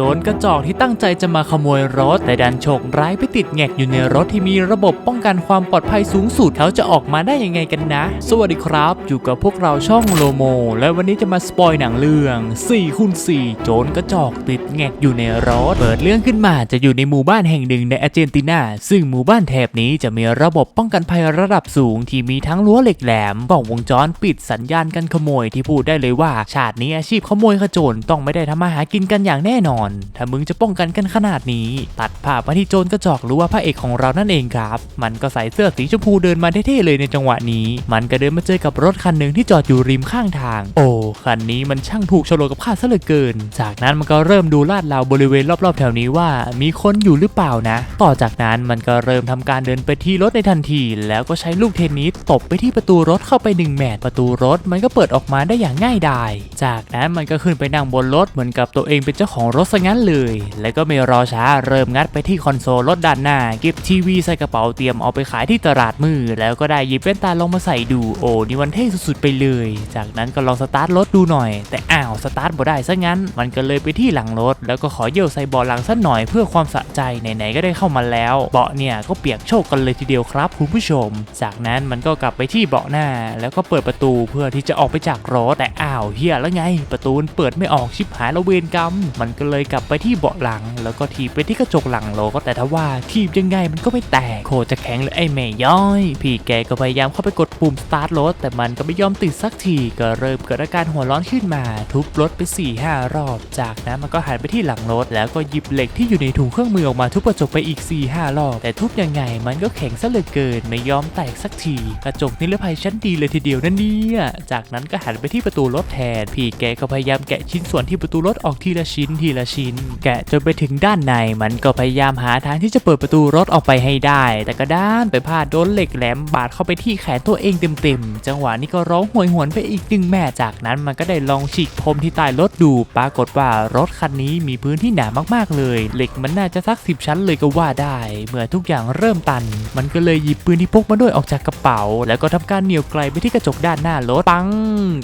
โจรกระจอกที่ตั้งใจจะมาขโมยรถ แต่ดันโชคร้ายไปติดแงกอยู่ในรถที่มีระบบป้องกันความปลอดภัยสูงสุดเขาจะออกมาได้ยังไงกันนะ สวัสดีครับ อยู่กับพวกเราช่องโลโม และวันนี้จะมาสปอยหนังเรื่อง4คูณ4โจรกระจอกติดแงกอยู่ในรถ เปิดเรื่องขึ้นมาจะอยู่ในหมู่บ้านแห่งหนึ่งในอาร์เจนตินา ซึ่งหมู่บ้านแถบนี้จะมีระบบป้องกันภัยระดับสูง ที่มีทั้งรั้วเหล็กแหลมกล้องวงจรปิดสัญญาณการขโมยที่พูดได้เลยว่า ชาตินี้อาชีพขโมยขโจรต้องไม่ได้ทำมาหากินกันอย่างแน่นอนถ้ามึงจะป้องกันกันขนาดนี้ ตัดภาพมาที่โจรกระจอกหรือว่าพระเอกของเรานั่นเองครับ มันก็ใส่เสื้อสีชมพูเดินมาเท่ๆเลยในจังหวะนี้ มันก็เดินมาเจอกับรถคันหนึ่งที่จอดอยู่ริมข้างทาง โอ้คันนี้มันช่างถูกโฉลกกับข้าซะเหลือเกิน จากนั้นมันก็เริ่มดูลาดราวบริเวณรอบๆ แถวนี้ว่า มีคนอยู่หรือเปล่านะ ต่อจากนั้นมันก็เริ่มทำการเดินไปที่รถในทันที แล้วก็ใช้ลูกเทนนิสตบไปที่ประตูรถเข้าไปหนึ่งแมตประตูรถมันก็เปิดออกมาได้อย่างง่ายดาย จากนั้นมันก็ขึ้นไปนั่งบนรถเหมือนกับตัวเองเป็นเจ้าของรถซะงั้นเลย แล้วก็ไม่รอช้าเริ่มงัดไปที่คอนโซลรถด้านหน้า เก็บทีวีใส่กระเป๋าเตรียมเอาไปขายที่ตลาดมือ แล้วก็ได้หยิบแว่นตาลองมาใส่ดูโอ้นี่วันเท่สุดๆไปเลย จากนั้นก็ลองสตาร์ทรถดูหน่อย แต่อ้าวสตาร์ทบ่ได้ซะงั้น มันก็เลยไปที่หลังรถ แล้วก็ขอเยี่ยวใส่เบาะหลังสักหน่อยเพื่อความสะใจไหนๆก็ได้เข้ามาแล้วเบาะเนี่ยก็เปียกโชกกันเลยทีเดียวครับคุณผู้ชม จากนั้นมันก็กลับไปที่เบาะหน้า แล้วก็เปิดประตูเพื่อที่จะออกไปจากรถแต่อ้าวเฮียแล้วไง ประตูเปิดไม่ออกชิบหายล้วเวรกรรมมันก็เลยกลับไปที่เบาะหลัง แล้วก็ถีบไปที่กระจกหลังรถแต่ถ้าว่าถีบยังไงมันก็ไม่แตกโคจะแข็งเลยไอ้แม่ย้อย พี่แกก็พยายามเข้าไปกดปุ่มสตาร์ทรถแต่มันก็ไม่ยอมติดสักทีก็เริ่มเกิดอาการหัวร้อนขึ้นมา ทุบรถไป4ี่ห้ารอบ จากนั้นมันก็หันไปที่หลังรถ แล้วก็หยิบเหล็กที่อยู่ในถุงเครื่องมือออกมาทุบกระจกไปอีก4ี่ห้ารอบ แต่ทุบยังไงมันก็แข็งซะเหลือเกินไม่ยอมแตกสักที กระจกนิรภัยชั้นดีเลยทีเดียวนั่นเนี่ยจากนั้นก็หันไปที่ประตูรถแทน พี่แกก็พยายามแกะชิ้นส่วนที่ประตูรถออกทีละชิ้นทีละชิ้น แกะจนไปถึงด้านในมันก็พยายามหาทางที่จะเปิดประตูรถออกไปให้ได้ แต่ก็ด้านไปพลาดโดนเหล็กแหลมบาดเข้าไปที่แขนตัวเองเต็มๆ จังหวะนี้ก็ร้องห่วยหวนไปอีกหนึ่งแม่จากนั้นมันก็ได้ลองฉีกพรมที่ใต้รถดู ปรากฏว่ารถคันนี้มีพื้นที่หนามากๆเลย เหล็กมันน่าจะสักสิบชั้นเลยก็ว่าได้ เมื่อทุกอย่างเริ่มตัน มันก็เลยหยิบปืนที่พกมาด้วยออกจากกระเป๋า แล้วก็ทำการเหนี่ยวไกลไปที่กระจกด้านหน้ารถปัง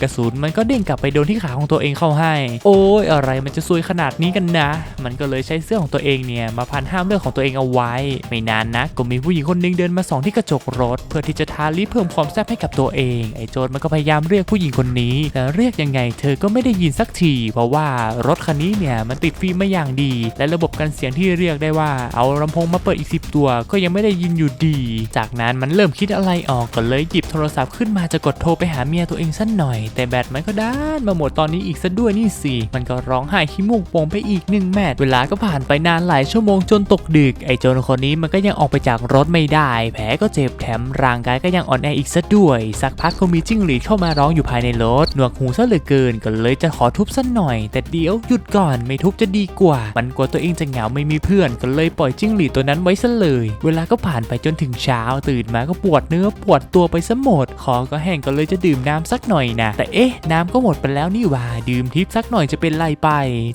กระสุนมันก็เด้งกลับไปโดนที่ขาของตัวเองเข้าให้ โอ้ยอะไรมันจะซวยขนาดนี้กันนะ มันก็เลยใช้เสื้อของตัวเองเนี่ยมาพันห้ามเลือดของตัวเองเอาไว้ ไม่นานนะก็มีผู้หญิงคนหนึงเดินมาส่องที่กระจกรถ เพื่อที่จะทาลิปเพิ่มความแซ่บให้กับตัวเอง ไอ้โจรมันก็พยายามเรียกผู้หญิงคนนี้ แต่เรียกยังไงเธอก็ไม่ได้ยินสักที เพราะว่ารถคันนี้เนี่ยมันติดฟิล์มมาอย่างดี และระบบการเสียงที่เรียกได้ว่า เอาลำโพงมาเปิดอีก 10 ตัวก็ยังไม่ได้ยินอยู่ดี จากนั้นมันเริ่มคิดอะไรออกก็เลยหยิบโทรศัพท์ขึ้นมาจะกดโทรไปหาเมียตัวเองสักหน่อย แต่แบตมันก็ด้านมาหมดตอนนี้อีกซะด้วยนี่สิมันก็ร้องไห้ขี้มูกโป่งไปอีกหนึ่งแมตช์เวลาก็ผ่านไปนานหลายชั่วโมงจนตกดึก ไอ้โจรคนนี้มันก็ยังออกไปจากรถไม่ได้ แผลก็เจ็บแถมร่างกายก็ยังอ่อนแออีกซะด้วย สักพักก็มีจิ้งหรีดเข้ามาร้องอยู่ภายในรถหนวกหูซะเหลือเกินก็เลยจะขอทุบสักหน่อย แต่เดี๋ยวหยุดก่อนไม่ทุบจะดีกว่า มันกลัวตัวเองจะเหงาไม่มีเพื่อนก็เลยปล่อยจิ้งหรีดตัวนั้นไว้ซะเลย เวลาก็ผ่านไปจนถึงเช้า ตื่นมาก็ปวดเนื้อปวดตัวไปซะหมดคอก็แห้งก็เลยจะดื่มน้ำสักหน่อยนะแต่เอ๊ะน้ำก็หมดไปแล้วนี่ว่าดื่มทิพย์สักหน่อยจะเป็นไรไป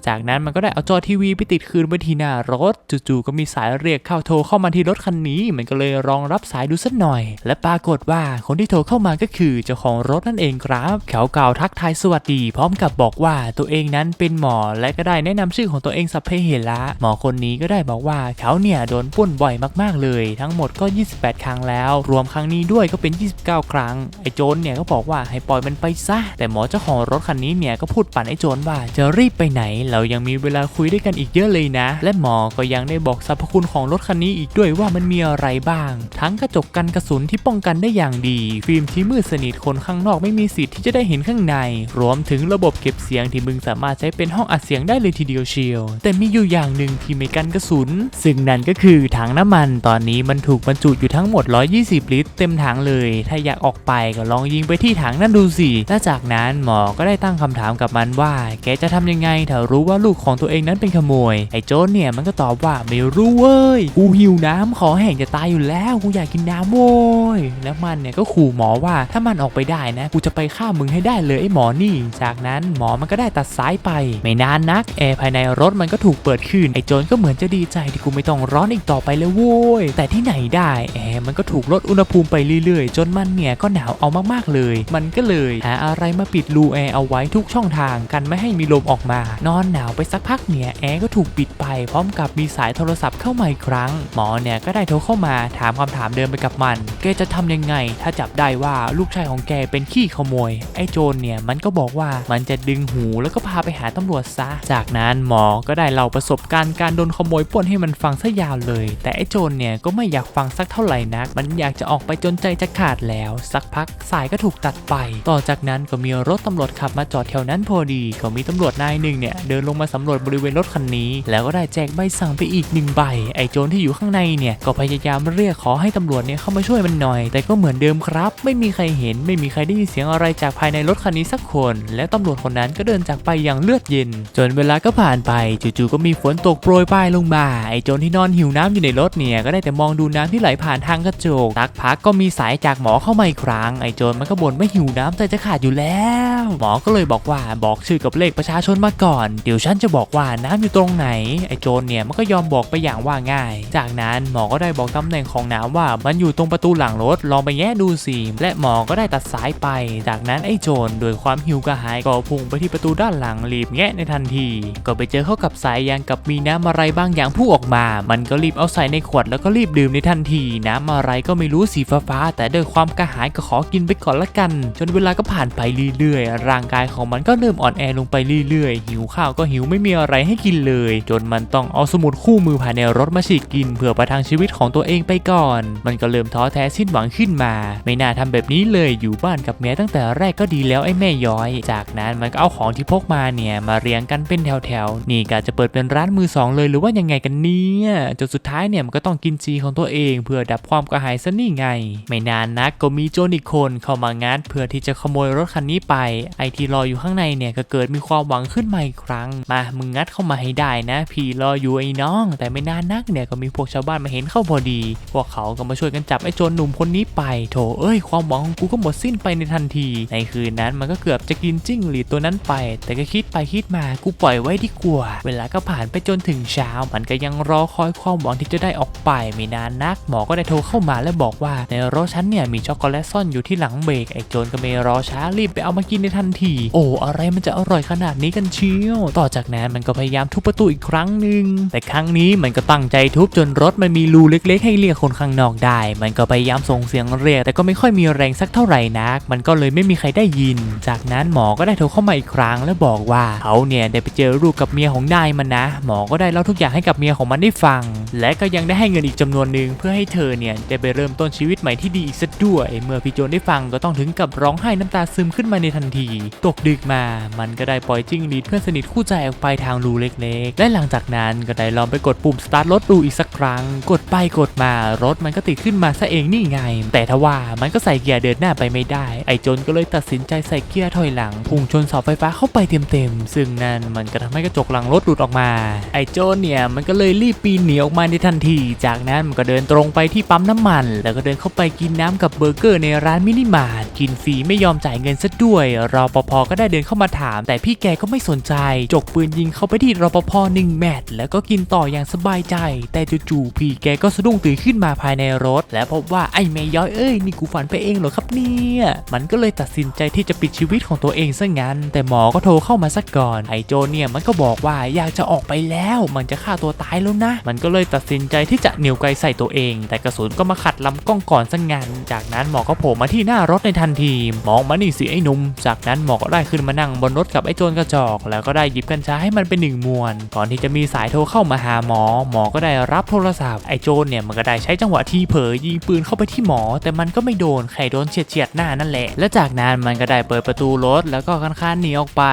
จากนั้นมันก็็ได้เอาจอทีวีไปติดคืนไว้ที่หน้ารถ จู่ๆก็มีสายเรียกเข้าโทรเข้ามาที่รถคันนี้ มันก็เลยลองรับสายดูสักหน่อย และปรากฏว่าคนที่โทรเข้ามาก็คือเจ้าของรถนั่นเองครับเขากล่าวทักทายสวัสดี พร้อมกับบอกว่าตัวเองนั้นเป็นหมอและก็ได้แนะนำชื่อของตัวเองสัพเพเหระหมอคนนี้ก็ได้บอกว่าเขาเนี่ยโดนป้นบ่อยมากๆเลย ทั้งหมดก็ 28 ครั้งแล้ว รวมครั้งนี้ด้วยก็เป็น 29 ครั้งไอ้โจรเนี่ยก็บอกว่าให้ปล่อยมันไปซะแต่หมอเจ้าของรถคันนี้เนี่ยก็พูดปั่นไอ้โจรว่าจะรีบไปไหนเรายังมีเวลาคุยด้วยกันอีกเยอะเลยนะ และหมอก็ยังได้บอกสรรพคุณของรถคันนี้อีกด้วยว่ามันมีอะไรบ้าง ทั้งกระจกกันกระสุนที่ป้องกันได้อย่างดี ฟิล์มที่มืดสนิทคนข้างนอกไม่มีสิทธิ์ที่จะได้เห็นข้างใน รวมถึงระบบเก็บเสียงที่มึงสามารถใช้เป็นห้องอัดเสียงได้เลยทีเดียวเชียว แต่มีอยู่อย่างหนึ่งที่ไม่กันกระสุน ซึ่งนั่นก็คือถังน้ำมันตอนนี้มันถูกบรรจุอยู่ทั้งหมด 120 ลิตร เต็มถังเลย ถ้าอยากออกไปก็ลองยิงไปที่ถังนั่นดูสิและจากนั้นหมอก็ได้ตั้งคำถามกับมันว่า แกจะทำยังไงถ้ารู้ว่าลูกของตัวเองนั้นเป็นขโมย ไอ้โจนเนี่ยมันก็ตอบว่าไม่รู้เว้ย กูหิวน้ำขอแห้งจะตายอยู่แล้วกูอยากกินน้ำโว้ย แล้วมันเนี่ยก็ขู่หมอว่าถ้ามันออกไปได้นะ กูจะไปฆ่ามึงให้ได้เลยไอ้หมอนี่ จากนั้นหมอมันก็ได้ตัดสายไป ไม่นานนักแอร์ภายในรถมันก็ถูกเปิดขึ้นไอ้โจนก็เหมือนจะดีใจที่กูไม่ต้องร้อนอีกต่อไปเลยโว้ย แต่ที่ไหนได้แอร์มันก็ถูกลดอุณหภูมิไปเรื่อยๆ จนมันเนี่ยก็หนาวเอามากๆเลย มันก็เลยหาอะไรมาปิดรูแอร์เอาไว้ทุกช่องทางกันไม่ให้มีลมออกมา นอนหนาวไปสักพักเนี่ยแอร์ก็ถูกปิดไปพร้อมกับมีสายโทรศัพท์เข้ามาอีกครั้ง หมอเนี่ยก็ได้โทรเข้ามาถามคำถามเดิมไปกับมัน แกจะทำยังไง ถ้าจับได้ว่าลูกชายของแกเป็นขี้ขโมย ไอ้โจรเนี่ยมันก็บอกว่ามันจะดึงหูแล้วก็พาไปหาตำรวจซะ จากนั้นหมอก็ได้เล่าประสบการณ์การโดนขโมยปล้นให้มันฟังซะยาวเลย แต่ไอ้โจรเนี่ยก็ไม่อยากฟังสักเท่าไหร่นัก มันอยากจะออกไปจนใจจะขาดแล้ว สักพักสายก็ถูกตัดไป ต่อจากนั้นก็มีรถตำรวจขับมาจอดแถวนั้นพอดี ก็มีตำรวจนายหนึ่งเนี่ยเดินลงมาสำรวจรวจบริเวณรถคันนี้ แล้วก็ได้แจกใบสั่งไปอีกหนึ่งใบ ไอ้โจรที่อยู่ข้างในเนี่ยก็พยายามเรียกขอให้ตำรวจเนี่ยเข้ามาช่วยมันหน่อย แต่ก็เหมือนเดิมครับ ไม่มีใครเห็น ไม่มีใครได้ยินเสียงอะไรจากภายในรถคันนี้สักคน และตำรวจคนนั้นก็เดินจากไปอย่างเลือดเย็น จนเวลาก็ผ่านไปจู่ๆก็มีฝนตกโปรยปลายลงมา ไอ้โจรที่นอนหิวน้ำอยู่ในรถเนี่ยก็ได้แต่มองดูน้ำที่ไหลผ่านทางกระจกสักพักก็มีสายจากหมอเข้ามาอีกครั้ง ไอ้โจรมันก็บ่นว่าหิวน้ำใจจะขาดอยู่แล้ว หมอก็เลยบอกว่าบอกชื่อกับเลขประชาชนมาก่อน เดี๋ยวฉันจะบอกอกว่าน้ำอยู่ตรงไหน ไอ้โจรเนี่ยมันก็ยอมบอกไปอย่างว่าง่าย จากนั้นหมอก็ได้บอกตำแหน่งของน้ำว่ามันอยู่ตรงประตูหลังรถลองไปแงะดูสิและหมอก็ได้ตัดสายไป จากนั้นไอ้โจรโดยความหิวกระหายก็พุ่งไปที่ประตูด้านหลังรีบแงะในทันที ก็ไปเจอเข้ากับสายยางกับมีน้ำอะไรบางอย่างพุ่งออกมา มันก็รีบเอาใส่ในขวดแล้วก็รีบดื่มในทันที น้ำอะไรก็ไม่รู้สีฟ้าๆแต่ด้วยความกระหายก็ขอกินไปก่อนละกัน จนเวลาก็ผ่านไปเรื่อยๆร่างกายของมันก็เริ่มอ่อนแอลงไปเรื่อยๆ หิวข้าวก็หิวไม่มีีอะไรให้กินเลย จนมันต้องเอาสมุดคู่มือภายในรถมาฉีกกิน เพื่อประทังชีวิตของตัวเองไปก่อน มันก็เริ่มท้อแท้สิ้นหวังขึ้นมา ไม่น่าทำแบบนี้เลยอยู่บ้านกับเมียตั้งแต่แรกก็ดีแล้วไอ้แม่ย้อย จากนั้นมันก็เอาของที่พกมาเนี่ยมาเรียงกันเป็นแถวๆนี่กะจะเปิดเป็นร้านมือสองเลยหรือว่ายังไงกันเนี่ยจนสุดท้ายเนี่ยมันก็ต้องกินจีของตัวเอง เพื่อดับความกระหายซะนี่ไง ไม่นานนักก็มีโจรอีกคนเข้ามางัดเพื่อที่จะขโมยรถคันนี้ไป ไอที่รออยู่ข้างในเนี่ยก็เกิดมีความหวังขึ้นมาอีกครั้ง มามึงงัดเข้ามาให้ได้นะ พี่รออยู่ไอ้น้อง แต่ไม่นานนักเนี่ยก็มีพวกชาวบ้านมาเห็นเข้าพอดี พวกเขาก็มาช่วยกันจับไอ้โจรหนุ่มคนนี้ไป โถเอ้ยความหวังของกูก็หมดสิ้นไปในทันที ในคืนนั้นมันก็เกือบจะกินจิ้งหรีดตัวนั้นไป แต่ก็คิดไปคิดมากูปล่อยไว้ดีกว่า เวลาก็ผ่านไปจนถึงเช้า มันก็ยังรอคอยความหวังที่จะได้ออกไปไม่นานนัก หมอก็ได้โทรเข้ามาและบอกว่า ในรถฉันเนี่ยมีช็อกโกแลตซ่อนอยู่ที่หลังเบรกไอ้โจรก็ไม่รอช้ารีบไปเอามากินในทันที โอ้อะไรมันจะอร่อยขนาดนี้กันเชียว ต่อจากนั้นมันก็พยายามทุบประตูอีกครั้งหนึ่งแต่ครั้งนี้มันก็ตั้งใจทุบจนรถมันมีรูเล็ก ๆ ให้เรียกคนข้างนอกได้ มันก็พยายามส่งเสียงเรียกแต่ก็ไม่ค่อยมีแรงสักเท่าไหร่นัก มันก็เลยไม่มีใครได้ยิน จากนั้นหมอก็ได้โทรเข้ามาอีกครั้ง แล้วบอกว่าเขาเนี่ยได้ไปเจอลูกกับเมียของนายมันนะ หมอก็ได้เล่าทุกอย่างให้กับเมียของมันได้ฟัง และก็ยังได้ให้เงินอีกจำนวนหนึ่งเพื่อให้เธอเนี่ยได้ไปเริ่มต้นชีวิตใหม่ที่ดีอีกสักด้วย เมื่อพี่โจนได้ฟังก็ต้องถึงกับร้องไห้น้ำตาซึมขึ้นมาในทันที ตกดึกมา มันก็ได้ปล่อยจิ้งหรีดเพื่อนสนิทคู่ใจออกไปทางรูเล็กๆ และหลังจากนั้นก็ได้ลองไปกดปุ่มสตาร์ทรถดูอีกสักครั้ง กดไปกดมารถมันก็ติดขึ้นมาซะเองนี่ไง แต่ทว่ามันก็ใส่เกียร์เดินหน้าไปไม่ได้ ไอ้โจนก็เลยตัดสินใจใส่เกียร์ถอยหลังพุ่งชนเสาไฟฟ้าเข้าไปเต็มๆ ซึ่งนั่นมันก็ทำให้กระจกหลังรถหลุดออกมา ไอ้โจนเนี่ยมันก็เลยรีบปีนหนีออกมาในทันที จากนั้นมันก็เดินตรงไปที่ปั๊มน้ำมัน แล้วก็เดินเข้าไปกินน้ำกับเบอร์เกอร์ในร้านมินิมาร์ทกินฟรีไม่ยอมจ่ายเงินซะด้วยรอปภก็ได้เดินเข้ามาถาม แต่พี่แกก็ไม่สนใจจกปืนยิงเข้าไปที่รปภหนึ่งแมตช์แล้วก็กินต่ออย่างสบายใจ แต่จู่ๆพี่แกก็สะดุ้งตื่นขึ้นมาภายในรถ และพบว่าไอ้แม่ย้อยเอ้ยนี่กูฝันไปเองเหรอครับเนี่ยมันก็เลยตัดสินใจที่จะปิดชีวิตของตัวเองซะงั้น แต่หมอก็โทรเข้ามาสักก่อนไอ้โจเนี่ยมันก็บอกว่าอยากจะออกไปแล้ว มันจะฆ่าตัวตายแล้วนะ มันก็เลยตัดสินใจที่จะเหนียวไกลใส่ตัวเอง แต่กระสุนก็มาขัดลำกล้องก่อนซะงั้น จากนั้นหมอก็โผล่มาที่หน้ารถในทันทีมองมานี่สิไอ้หนุ่มจากนั้นหมอก็ได้ขึ้นมานั่งบนรถกับไอ้โจรกระจอก แล้วก็ได้หยิบกัญชาให้มันมันเป็นหนึ่งมวน ก่อนที่จะมีสายโทรเข้ามาหาหมอ หมอก็ได้รับโทรศัพท์ไอ้โจรเนี่ยมันก็ได้ใช้จังหวะที่เผลอยิงปืนเข้าไปที่หมอ แต่มันก็ไม่โดนแค่โดนเฉียดเฉียดๆหน้านั่นแหละ และจากนั้นมันก็ได้เปิดประตูรถแล้วก็คันคานหนีออกไป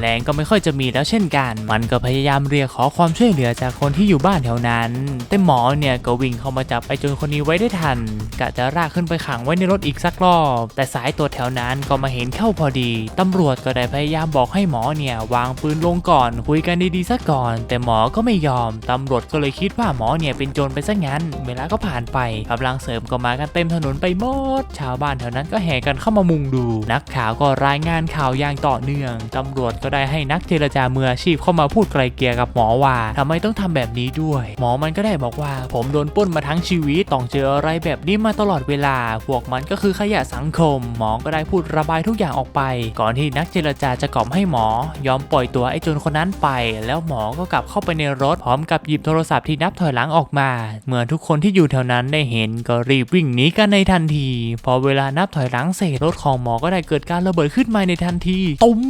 แรงก็ไม่ค่อยจะมีแล้วเช่นกัน มันก็พยายามเรียกขอความช่วยเหลือจากคนที่อยู่บ้านแถวนั้น แต่หมอเนี่ยก็วิ่งเข้ามาจับไอ้โจรคนนี้ไว้ได้ทันกะจะลากขึ้นไปขังไว้ในรถอีกสักรอบ แต่สายตรวแถวนั้นก็มาเห็นเข้าพอดีตำรวจก็ได้พยายามบอกให้หมอเนี่ยวางปืนลงก่อนคุยกันดีๆซะก่อน แต่หมอก็ไม่ยอม ตำรวจก็เลยคิดว่าหมอเนี่ยเป็นโจรไปซะงั้น เวลาก็ผ่านไปกำลังเสริมก็มากันเต็มถนนไปหมด ชาวบ้านแถวนั้นก็แห่กันเข้ามามุงดู นักข่าวก็รายงานข่าวอย่างต่อเนื่อง ตำรวจก็ได้ให้นักเจรจามืออาชีพเข้ามาพูดไกลเกลี่ยกับหมอว่าทำไมต้องทำแบบนี้ด้วย หมอมันก็ได้บอกว่า ผมโดนป้นมาทั้งชีวิตต้องเจออะไรแบบนี้มาตลอดเวลา พวกมันก็คือขยะสังคม หมอก็ได้พูดระบายทุกอย่างออกไป ก่อนที่นักเจรจาจะกล่อมให้หมอ ยอมปล่อยตัวไอ้โจรคนนั้นไป แล้วหมอก็กลับเข้าไปในรถพร้อมกับหยิบโทรศัพท์ที่นับถอยหลังออกมา เมื่อทุกคนที่อยู่แถวนั้นได้เห็นก็รีบวิ่งหนีกันในทันที พอเวลานับถอยหลังเสร็จรถของหมอก็ได้เกิดการระเบิดขึ้นมาในทันทีตุ้ม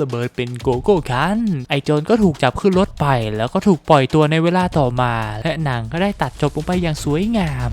ระเบิดเป็นโกโก้คันไอโจรก็ถูกจับขึ้นรถไป แล้วก็ถูกปล่อยตัวในเวลาต่อมา และหนังก็ได้ตัดจบลงไปอย่างสวยงาม